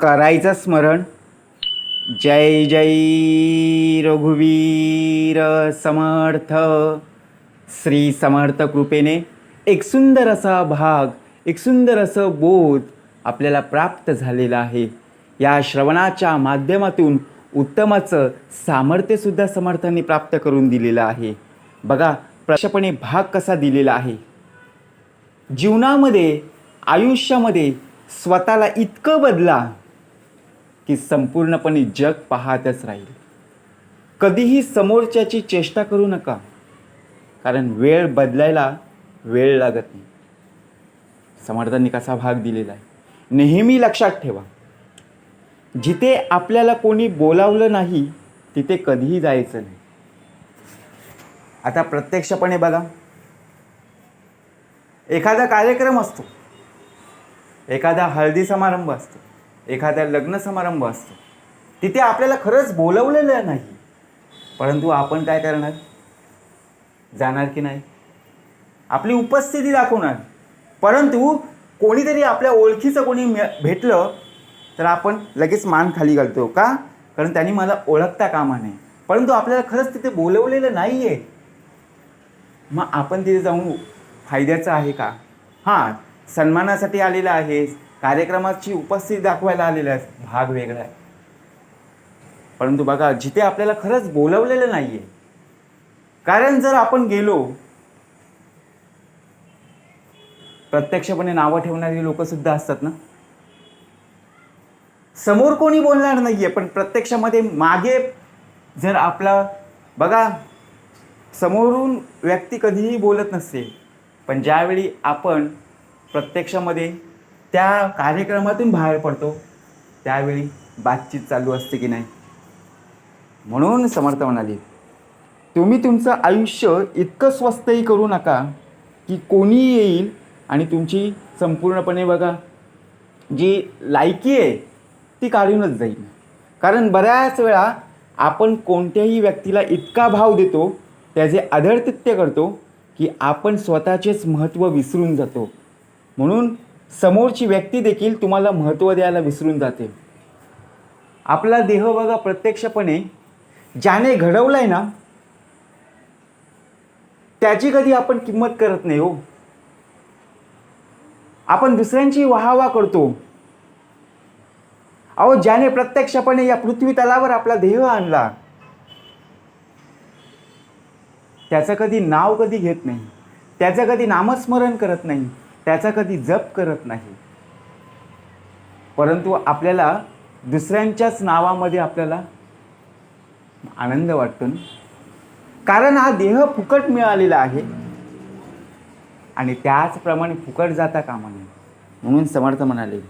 करायचं स्मरण. जय जय रघुवीर समर्थ. श्री समर्थ कृपेने एक सुंदर असा भाग एक सुंदर असं बोध आपल्याला प्राप्त झालेला आहे. या श्रवणाच्या माध्यमातून उत्तमाचं सामर्थ्यसुद्धा समर्थांनी प्राप्त करून दिलेलं आहे. बघा प्रशपणे भाग कसा दिलेला आहे. जीवनामध्ये आयुष्यामध्ये स्वतःला इतकं बदला की संपूर्णपणे जग पाहतच राहील. कधीही समोरच्याची चेष्टा करू नका कारण वेळ बदलायला वेळ लागत नाही. समर्थांनी कसा भाग दिलेला आहे? नेहमी लक्षात ठेवा जिथे आपल्याला कोणी बोलावलं नाही तिथे कधीही जायचं नाही. आता प्रत्यक्षपणे बघा एखादा कार्यक्रम असतो एखादा हळदी समारंभ असतो एखाद्या लग्न समारंभ असतो. तिथे आपल्याला खरंच बोलवलेलं नाही. परंतु आपण काय करणार? जाणार की नाही? आपली उपस्थिती दाखवणार. परंतु कोणीतरी आपल्या ओळखीचं कोणी भेटलं तर आपण लगेच मान खाली घालतो. का? कारण त्यांनी मला ओळखता कामा नये. परंतु आपल्याला खरंच तिथे बोलवलेलं नाही आहे मग आपण तिथे जाऊन फायद्याचं आहे का? हां सन्मानासाठी आलेलं आहे कार्यक्रमाची उपस्थिती दाखवायला आलेला आहे भाग वेगळा आहे. परंतु बघा जिथे आपल्याला खरंच बोलवलेलं नाही आहे कारण जर आपण गेलो प्रत्यक्षपणे नावं ठेवणारी लोक सुद्धा असतात ना? समोर कोणी बोलणार नाहीये पण प्रत्यक्षामध्ये मागे जर आपला बघा समोरून व्यक्ती कधीही बोलत नसते पण ज्यावेळी आपण प्रत्यक्षामध्ये त्या कार्यक्रमातून बाहेर पडतो. त्यावेळी बातचीत चालू असते की नाही? म्हणून समर्थ म्हणाले तुम्ही तुमचं आयुष्य इतकं स्वस्तही करू नका की कोणी येईल आणि तुमची संपूर्णपणे बघा जी लायकी आहे ती काढूनच जाईल. कारण बऱ्याच वेळा आपण कोणत्याही व्यक्तीला इतका भाव देतो त्याचे आदरतित्य करतो की आपण स्वतःचेच महत्त्व विसरून जातो. म्हणून समोरची व्यक्ती देखील तुम्हाला महत्त्व द्यायला विसरून जाते. आपला देह बघा प्रत्यक्षपणे ज्याने घडवलाय ना त्याची कधी आपण किंमत करत नाही हो. आपण दुसऱ्यांची वाहवा करतो. अहो ज्याने प्रत्यक्षपणे या पृथ्वी तलावर आपला देह आणला त्याचं कधी नाव कधी घेत नाही त्याचं कधी नामस्मरण करत नाही. त्याचा कधी जप करत नाही. परंतु आपल्याला दुसऱ्यांच्याच नावामध्ये आपल्याला आनंद वाटतो ना. कारण हा देह फुकट मिळालेला आहे. आणि त्याचप्रमाणे फुकट जाता कामा नये. म्हणून समर्थ म्हणाले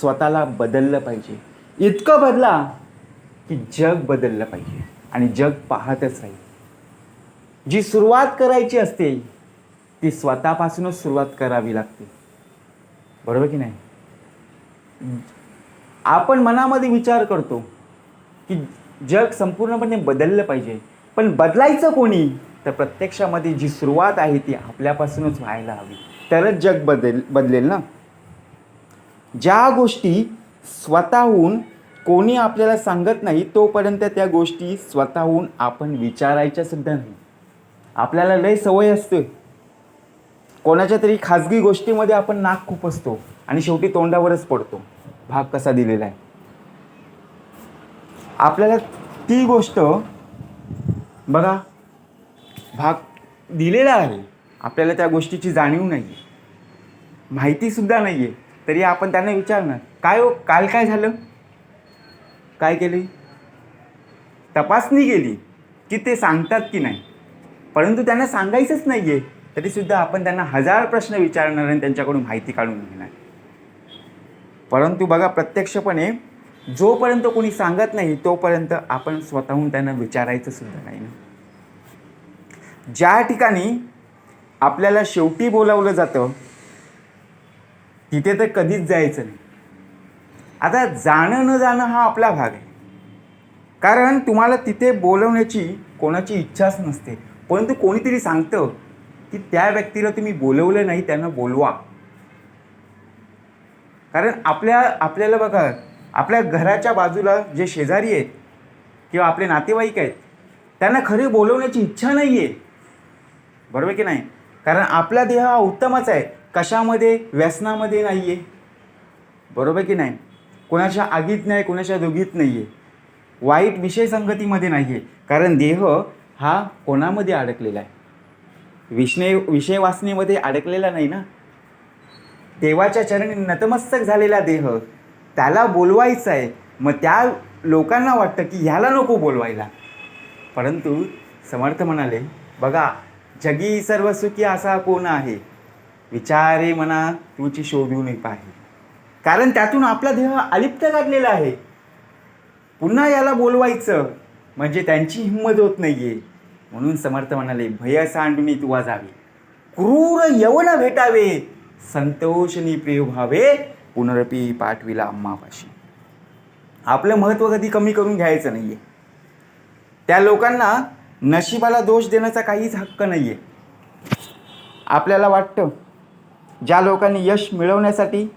स्वतःला बदललं पाहिजे. इतकं बदला की जग बदललं पाहिजे. आणि जग पाहतच राहील. जी सुरुवात करायची असते ती स्वतःपासूनच सुरुवात करावी लागते. बरोबर की नाही? आपण मनामध्ये विचार करतो की जग संपूर्णपणे बदललं पाहिजे. पण बदलायचं कोणी? तर प्रत्यक्षामध्ये जी सुरुवात आहे ती आपल्यापासूनच व्हायला हवी. तरच जग बदल बदलेल ना? ज्या गोष्टी स्वतःहून कोणी आपल्याला सांगत नाही तोपर्यंत त्या गोष्टी स्वतःहून आपण विचारायच्या सुद्धा नाही. आपल्याला लय सवय असते. कोणाच्या तरी खाजगी गोष्टीमध्ये आपण नाक खूप असतो आणि शेवटी तोंडावरच पडतो. भाग कसा दिलेला आहे? आपल्याला ती गोष्ट बघा भाग दिलेला आहे. आपल्याला त्या गोष्टीची जाणीव नाही आहे माहितीसुद्धा नाही आहे तरी आपण त्यांना विचारणार काय हो काल काय झालं? काय केली? तपासणी केली की ते सांगतात की नाही. परंतु त्यांना सांगायचंच नाही आहे तरीसुद्धा आपण त्यांना हजार प्रश्न विचारणार आणि त्यांच्याकडून माहिती काढून घेणार. परंतु बघा प्रत्यक्षपणे जोपर्यंत कोणी सांगत नाही तोपर्यंत आपण स्वतःहून त्यांना विचारायचं सुद्धा नाही ना. ज्या ठिकाणी आपल्याला शेवटी बोलावलं जातं तिथे तर कधीच जायचं नाही. आता जाणं न जाणं हा आपला भाग आहे. कारण तुम्हाला तिथे बोलवण्याची कोणाची इच्छाच नसते. परंतु कोणीतरी सांगतं की त्या व्यक्तीला तुम्ही बोलवलं नाही त्यांना बोलवा. कारण आपल्या आपल्याला बघा आपल्या घराच्या बाजूला जे शेजारी आहेत किंवा आपले नातेवाईक आहेत त्यांना खरी बोलवण्याची इच्छा नाही आहे बरोबर की नाही? कारण आपला देह हा उत्तमच आहे. कशामध्ये? व्यसनामध्ये नाही आहे बरोबर की नाही? कोणाच्या आगीत नाही कोणाच्या दोघीत नाही आहे वाईट विषय संगतीमध्ये नाही आहे कारण देह हा कोणामध्ये अडकलेला आहे? विषय विषय वासनेमध्ये अडकलेला नाही ना? देवाच्या चरणी नतमस्तक झालेला देह त्याला बोलवायचं आहे मग त्या लोकांना वाटतं की ह्याला नको बोलवायला. परंतु समर्थ म्हणाले बघा जगी सर्व सुखी असा कोण आहे? विचारे मना तुची शोधून पाहि. कारण त्यातून आपला देह अलिप्त काढलेला आहे. पुन्हा याला बोलवायचं म्हणजे त्यांची हिंमत होत नाही आहे म्हणून समर्थ म्हणाले भय सांडुनी तुवा जावे क्रूर यवन भेटावे. संतोषनी प्रिय व्हावे. पुनरपी पाठविला अम्मापाशी. आपलं महत्त्व कधी कमी करून घ्यायचं नाहीये. त्या लोकांना नशिबाला दोष देण्याचा काहीच हक्क नाहीये. आपल्याला वाटतं ज्या लोकांनी यश मिळवण्यासाठी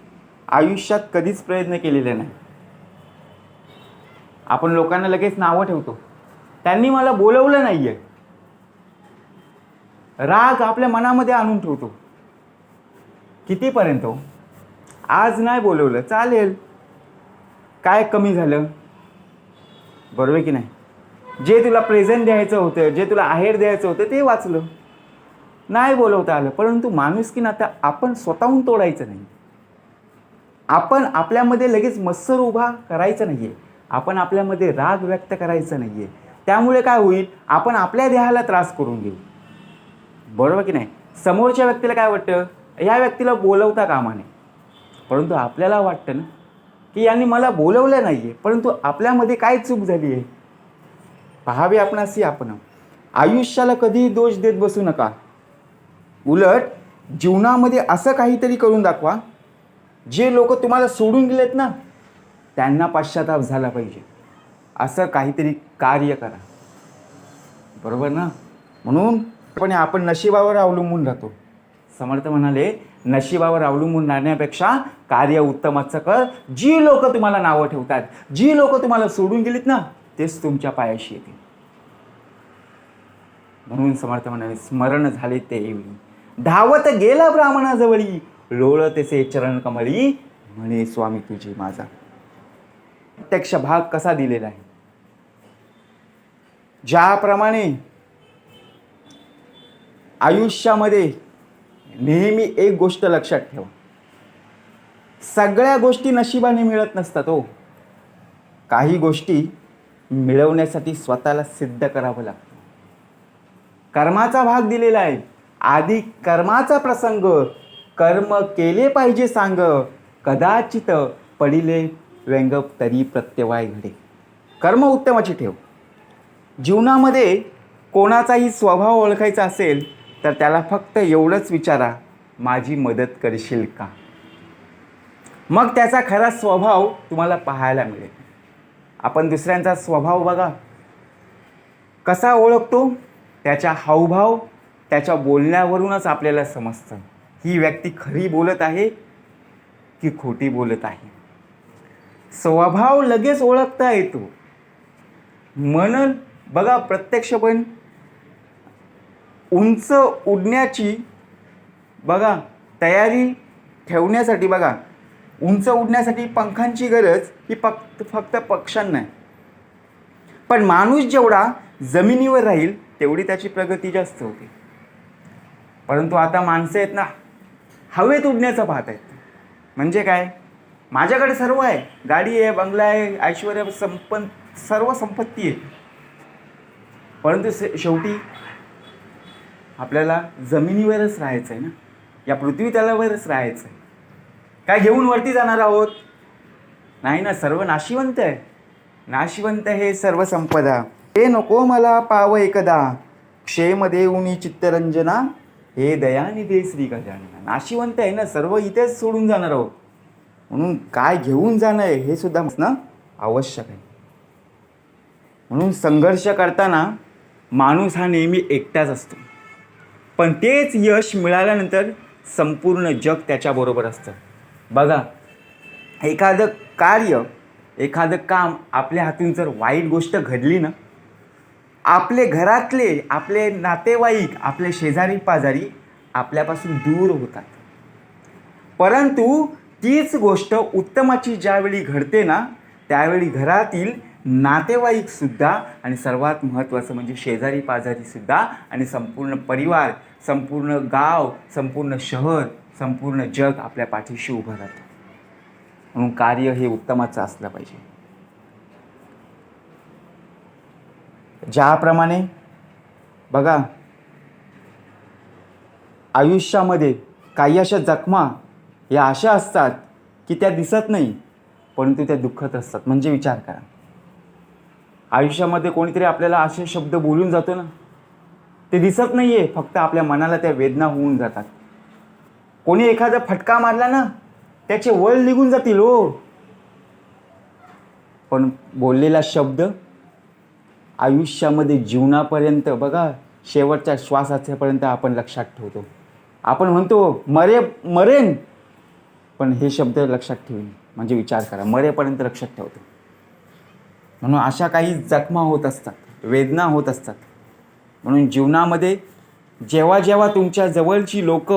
आयुष्यात कधीच प्रयत्न केलेले नाही. आपण लोकांना लगेच नावं ठेवतो. त्यांनी मला बोलवलं नाहीये. राग आपल्या मनामध्ये आणून ठेवतो. कितीपर्यंत हो? आज नाही बोलवलं चालेल. काय कमी झालं? बरोबर की नाही? जे तुला प्रेझेंट द्यायचं होतं जे तुला आहेर द्यायचं होतं ते वाचलं. नाही बोलवता आलं परंतु माणूस की नाता आपण स्वतःहून तोडायचं नाही. आपण आपल्यामध्ये लगेच मत्सर उभा करायचं नाही आहे आपण आपल्यामध्ये राग व्यक्त करायचं नाही आहे त्यामुळे काय होईल? आपण आपल्या देहाला त्रास करून घेऊ. बरोबर की नाही? समोरच्या व्यक्तीला काय वाटतं? या व्यक्तीला बोलवता कामा नये. परंतु आपल्याला वाटतं ना की यांनी मला बोलवलं नाही आहे परंतु आपल्यामध्ये काय चूक झाली आहे? पहावे आपणासी आपण. आयुष्याला कधीही दोष देत बसू नका. उलट जीवनामध्ये असं काहीतरी करून दाखवा. जे लोक तुम्हाला सोडून गेलेत ना त्यांना पश्चाताप झाला पाहिजे. असं काहीतरी कार्य करा. बरोबर ना? म्हणून पण आपण नशिबावर अवलंबून राहतो. समर्थ म्हणाले नशिबावर अवलंबून राहण्यापेक्षा कार्य उत्तमाचं कर. जी लोक तुम्हाला नावं ठेवतात जी लोक तुम्हाला सोडून गेलीत ना तेच तुमच्या पायाशी येतील. म्हणून समर्थ म्हणाले स्मरण झाले ते येऊन धावत गेला ब्राह्मणाजवळी लोळ तेसे चरण कमळी म्हणे स्वामी तुझी माझा. प्रत्यक्ष भाग कसा दिलेला आहे? ज्याप्रमाणे आयुष्यामध्ये नेहमी एक गोष्ट लक्षात ठेवा. सगळ्या गोष्टी नशिबाने मिळत नसतात हो. काही गोष्टी मिळवण्यासाठी स्वतःला सिद्ध करावं लागतं. कर्माचा भाग दिलेला आहे. आधी कर्माचा प्रसंग कर्म केले पाहिजे सांग कदाचित पडिले व्यंग तरी प्रत्यवाय घडे. कर्म उत्तमाची ठेव. जीवनामध्ये कोणाचाही स्वभाव ओळखायचा असेल तर त्याला फक्त एवढंच विचारा माझी मदत करशील का? मग त्याचा खरा स्वभाव तुम्हाला पाहायला मिळेल. आपण दुसऱ्यांचा स्वभाव बघा. कसा ओळखतो? त्याच्या हावभाव त्याच्या बोलण्यावरूनच आपल्याला समजतं. ही व्यक्ती खरी बोलत आहे की खोटी बोलत आहे? स्वभाव लगेच ओळखता येतो. म्हणून बघा प्रत्यक्षपण उंच उडण्याची बघा तयारी ठेवण्यासाठी बघा उंच उडण्यासाठी पंखांची गरज ही फक्त फक्त पक्ष्यांना आहे. पण माणूस जेवढा जमिनीवर राहील तेवढी त्याची प्रगती जास्त होते. परंतु आता माणसं आहेत ना हवेत उडण्याचं पाहत आहेत. म्हणजे काय? माझ्याकडे सर्व आहे. गाडी आहे बंगला आहे ऐश्वर संपन सर्व संपत्ती आहे. परंतु शेवटी आपल्याला जमिनीवरच राहायचं आहे ना? या पृथ्वी तलावरच राहायचं आहे काय घेऊन वरती जाणार आहोत? नाही ना सर्व नाशिवंत आहे. नाशिवंत हे सर्व संपदा. हे नको मला पाव एकदा. क्षेम देऊनी चित्तरंजना हे दयानिधे श्री गजानना नाशिवंत आहे ना सर्व इथेच सोडून जाणार आहोत. म्हणून काय घेऊन जाणं आहे हे सुद्धा असणं आवश्यक आहे. म्हणून संघर्ष करताना माणूस हा नेहमी एकटाच असतो. पण तेच यश मिळाल्यानंतर संपूर्ण जग त्याच्याबरोबर असतं. बघा एखादं कार्य एखादं काम आपल्या हातून जर वाईट गोष्ट घडली ना आपले घरातले आपले नातेवाईक आपले शेजारी पाजारी आपल्यापासून दूर होतात. परंतु तीच गोष्ट उत्तमाची ज्यावेळी घडते ना त्यावेळी घरातील नातेवाईकसुद्धा आणि सर्वात महत्त्वाचं म्हणजे शेजारी पाजारीसुद्धा आणि संपूर्ण परिवार संपूर्ण गाव संपूर्ण शहर संपूर्ण जग आपल्या पाठीशी उभं राहतं. म्हणून कार्य हे उत्तमाचं असलं पाहिजे. ज्याप्रमाणे बघा आयुष्यामध्ये काही अशा जखमा या अशा असतात की त्या दिसत नाही परंतु त्या दुःखत असतात. म्हणजे विचार करा. आयुष्यामध्ये कोणीतरी आपल्याला असे शब्द बोलून जातो ना ते दिसत नाही आहे फक्त आपल्या मनाला त्या वेदना होऊन जातात. कोणी एखादा फटका मारला ना त्याचे वळ निघून जातील हो. पण बोललेला शब्द आयुष्यामध्ये जीवनापर्यंत बघा शेवटच्या श्वासाच्यापर्यंत आपण लक्षात ठेवतो. आपण म्हणतो मरे मरेन. पण हे शब्द लक्षात ठेवीन म्हणजे विचार करा मरेपर्यंत लक्षात ठेवतो. म्हणून अशा काही जखमा होत असतात वेदना होत असतात. म्हणून जीवनामध्ये जेव्हा जेव्हा तुमच्या जवळची लोक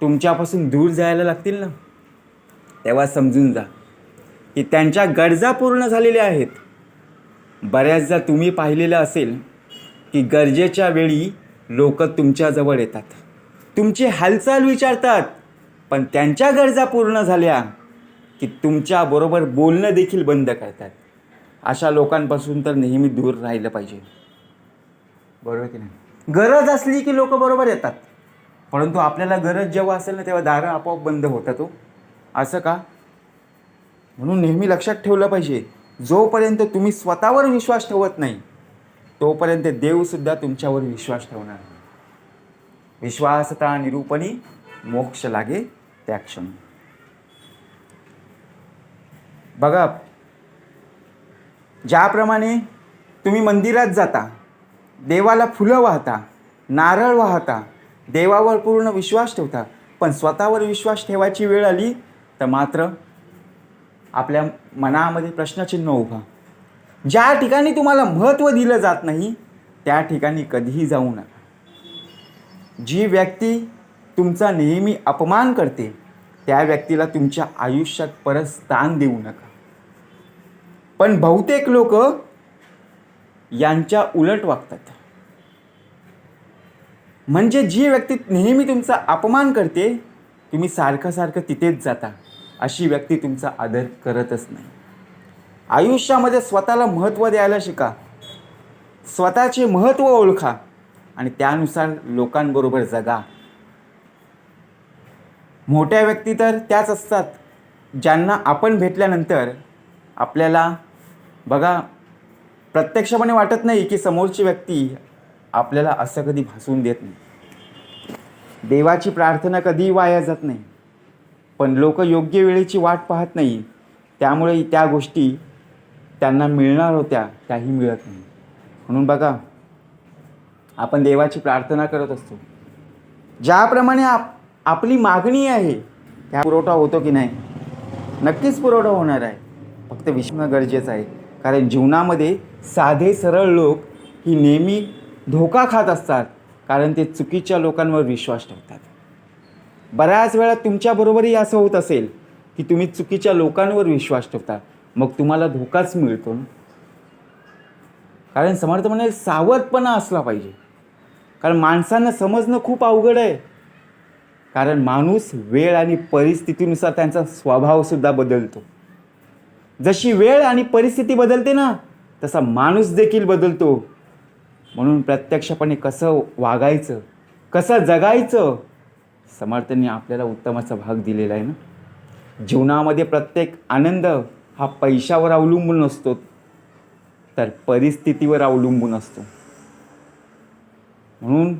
तुमच्यापासून दूर जायला लागतील ना तेव्हा समजून जा की त्यांच्या गरजा पूर्ण झालेल्या आहेत. बऱ्याचदा तुम्ही पाहिलेलं असेल की गरजेच्या वेळी लोक तुमच्याजवळ येतात. तुमची हालचाल विचारतात पण त्यांच्या गरजा पूर्ण झाल्या की तुमच्याबरोबर बोलणं देखील बंद करतात. अशा लोकांपासून तर नेहमी दूर राहिलं पाहिजे. बरोबर की नाही? गरज असली की लोक बरोबर येतात. परंतु आपल्याला गरज जेव्हा असेल ना तेव्हा दारं आपोआप बंद होतात हो. असं का? म्हणून नेहमी लक्षात ठेवलं पाहिजे. जोपर्यंत तुम्ही स्वतःवर विश्वास ठेवत नाही तोपर्यंत देवसुद्धा तुमच्यावर विश्वास ठेवणार नाही. विश्वासता निरूपणी मोक्ष लागे त्या क्षणी. बघा ज्याप्रमाणे तुम्ही मंदिरात जाता देवाला फुलं वाहता नारळ वाहता देवावर पूर्ण विश्वास ठेवता पण स्वतःवर विश्वास ठेवायची वेळ आली तर मात्र आपल्या मनामध्ये प्रश्नचिन्ह उभा. ज्या ठिकाणी तुम्हाला महत्त्व दिलं जात नाही त्या ठिकाणी कधीही जाऊ नका. जी व्यक्ती तुमचा नेहमी अपमान करते त्या व्यक्तीला तुमच्या आयुष्यात परत स्थान देऊ नका. पण बहुतेक लोक यांच्या उलट वागतात. म्हणजे जी व्यक्ती नेहमी तुमचा अपमान करते तुम्ही सारखं सारखं तिथेच जाता. अशी व्यक्ती तुमचा आदर करतच नाही. आयुष्यामध्ये स्वतःला महत्त्व द्यायला शिका. स्वतःचे महत्त्व ओळखा आणि त्यानुसार लोकांबरोबर जगा. मोठ्या व्यक्ती तर त्याच असतात ज्यांना आपण भेटल्यानंतर आपल्याला बघा प्रत्यक्षपणे वाटत नाही की समोरची व्यक्ती आपल्याला असं कधी भासून देत नाही. देवाची प्रार्थना कधीही वाया जात नाही. पण लोक योग्य वेळेची वाट पाहत नाही. त्यामुळे त्या गोष्टी त्यांना मिळणार होत्या त्याही मिळत नाही. म्हणून बघा आपण देवाची प्रार्थना करत असतो. ज्याप्रमाणे आप आपली मागणी आहे त्या पुरवठा होतो की नाही? नक्कीच पुरवठा होणार आहे. फक्त विश्वास गरजेचं आहे. कारण जीवनामध्ये साधे सरळ लोक ही नेहमी धोका खात असतात कारण ते चुकीच्या लोकांवर विश्वास ठेवतात. बऱ्याच वेळा तुमच्याबरोबरही असं होत असेल की तुम्ही चुकीच्या लोकांवर विश्वास ठेवता. मग तुम्हाला धोकाच मिळतो. ना कारण समर्थ म्हणे सावधपणा असला पाहिजे. कारण माणसांना समजणं खूप अवघड आहे. कारण माणूस वेळ आणि परिस्थितीनुसार त्यांचा स्वभावसुद्धा बदलतो. जशी वेळ आणि परिस्थिती बदलते ना तसा माणूस देखील बदलतो. म्हणून प्रत्यक्षपणे कसं वागायचं कसं जगायचं समर्थांनी आपल्याला उत्तमाचा भाग दिलेला आहे ना. जीवनामध्ये प्रत्येक आनंद हा पैशावर अवलंबून असतो तर परिस्थितीवर अवलंबून असतो. म्हणून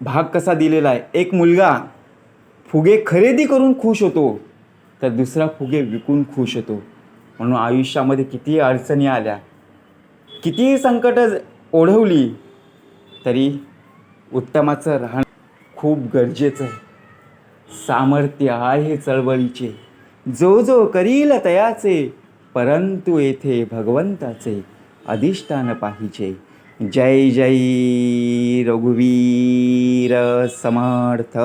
भाग कसा दिलेला आहे? एक मुलगा फुगे खरेदी करून खुश होतो. तर दुसरा फुगे विकून खुश होतो. म्हणून आयुष्यामध्ये कितीही अडचणी आल्या कितीही संकटं ओढवली तरी उत्तमाचं राहणं खूप गरजेचं आहे. सामर्थ्य आहे चळवळीचे. जो जो करील तयाचे परंतु येथे भगवंताचे अधिष्ठान पाहिजे. जय जय रघुवीर समर्थ.